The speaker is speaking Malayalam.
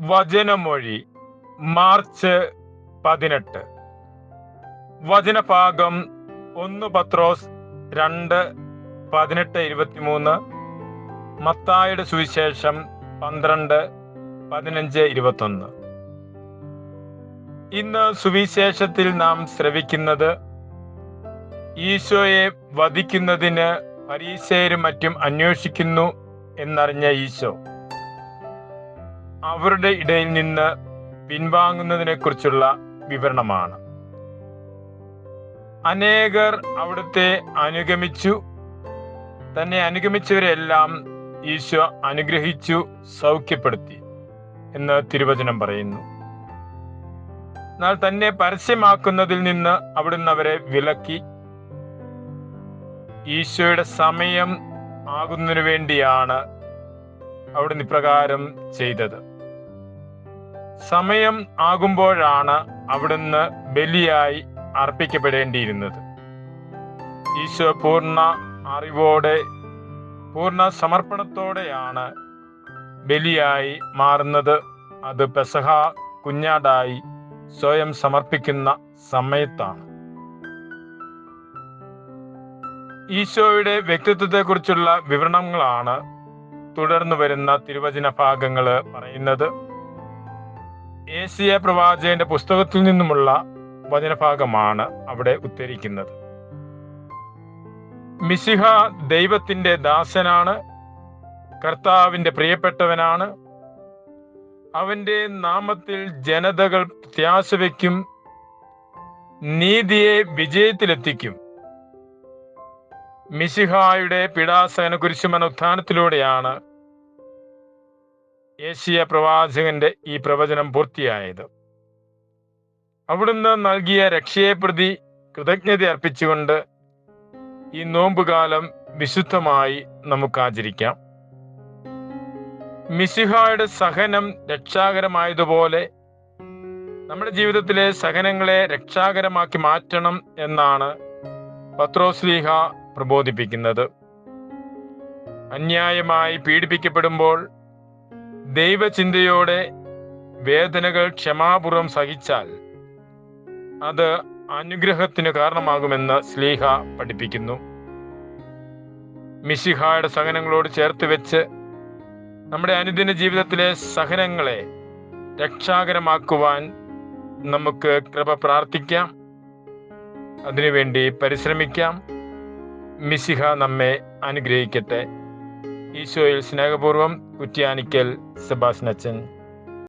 വചനമൊഴി മാർച്ച് പതിനെട്ട്. വചനഭാഗം ഒന്ന് പത്രോസ് രണ്ട് പതിനെട്ട് ഇരുപത്തിമൂന്ന് മത്തായുടെ സുവിശേഷം പന്ത്രണ്ട് പതിനഞ്ച് ഇരുപത്തൊന്ന്. ഇന്ന് സുവിശേഷത്തിൽ നാം ശ്രവിക്കുന്നത് ഈശോയെ വധിക്കുന്നതിന് പരീശയരും മറ്റും അന്വേഷിക്കുന്നു എന്നറിഞ്ഞ ഈശോ. അവരുടെ ഇടയിൽ നിന്ന് പിൻവാങ്ങുന്നതിനെ കുറിച്ചുള്ള വിവരണമാണ്. അനേകർ അവിടുത്തെ അനുഗമിച്ചു. തന്നെ അനുഗമിച്ചവരെല്ലാം ഈശോ അനുഗ്രഹിച്ചു സൗഖ്യപ്പെടുത്തി എന്ന് തിരുവചനം പറയുന്നു. എന്നാൽ തന്നെ പരസ്യമാക്കുന്നതിൽ നിന്ന് അവിടുന്ന് അവരെ വിലക്കി. ഈശോയുടെ സമയം ആകുന്നതിനു വേണ്ടിയാണ് അവിടുന്ന് ഇപ്രകാരം ചെയ്തത്. സമയം ആകുമ്പോഴാണ് അവിടുന്ന് ബലിയായി അർപ്പിക്കപ്പെടേണ്ടിയിരുന്നത്. ഈശോ പൂർണ അറിവോടെ പൂർണ സമർപ്പണത്തോടെയാണ് ബലിയായി മാറുന്നത്. അത് പെസഹ കുഞ്ഞാടായി സ്വയം സമർപ്പിക്കുന്ന സമയത്താണ്. ഈശോയുടെ വ്യക്തിത്വത്തെക്കുറിച്ചുള്ള വിവരണങ്ങളാണ് തുടർന്നു വരുന്ന തിരുവചന ഭാഗങ്ങൾ പറയുന്നത്. ഏസിയ പ്രവാചകന്റെ പുസ്തകത്തിൽ നിന്നുമുള്ള വചനഭാഗമാണ് അവിടെ ഉദ്ധരിക്കുന്നത്. മിസിഹ ദൈവത്തിന്റെ ദാസനാണ് കർത്താവിന്റെ പ്രിയപ്പെട്ടവനാണ്. അവന്റെ നാമത്തിൽ ജനതകൾ പ്രത്യാശ വയ്ക്കും നീതിയെ വിജയത്തിലെത്തിക്കും. മിസിഹായുടെ ഉത്ഥാനത്തിലൂടെയാണ് ഏഷ്യ പ്രവാചകന്റെ ഈ പ്രവചനം പൂർത്തിയായത്. അവിടുന്ന് നൽകിയ രക്ഷയെ പ്രതി കൃതജ്ഞത അർപ്പിച്ചുകൊണ്ട് ഈ നോമ്പുകാലം വിശുദ്ധമായി നമുക്ക് ആചരിക്കാം. മിസിഹായുടെ സഹനം രക്ഷാകരമായതുപോലെ നമ്മുടെ ജീവിതത്തിലെ സഹനങ്ങളെ രക്ഷാകരമാക്കി മാറ്റണം എന്നാണ് പത്രോസ്ലീഹ പ്രബോധിപ്പിക്കുന്നത്. അന്യായമായി പീഡിപ്പിക്കപ്പെടുമ്പോൾ ദൈവചിന്തയോടെ വേദനകൾ ക്ഷമാപൂർവം സഹിച്ചാൽ അത് അനുഗ്രഹത്തിന് കാരണമാകുമെന്ന് സ്ലീഹ പഠിപ്പിക്കുന്നു. മിശിഹായുടെ സഹനങ്ങളോട് ചേർത്ത് വെച്ച് നമ്മുടെ അനുദിന ജീവിതത്തിലെ സഹനങ്ങളെ രക്ഷാകരമാക്കുവാൻ നമുക്ക് കൃപ പ്രാർത്ഥിക്കാം. അതിനുവേണ്ടി പരിശ്രമിക്കാം. മിശിഹ നമ്മെ അനുഗ്രഹിക്കട്ടെ. ഈശോയിൽ സ്നേഹപൂർവം കുറ്റ്യാനിക്കൽ സെബാസ്നച്ചൻ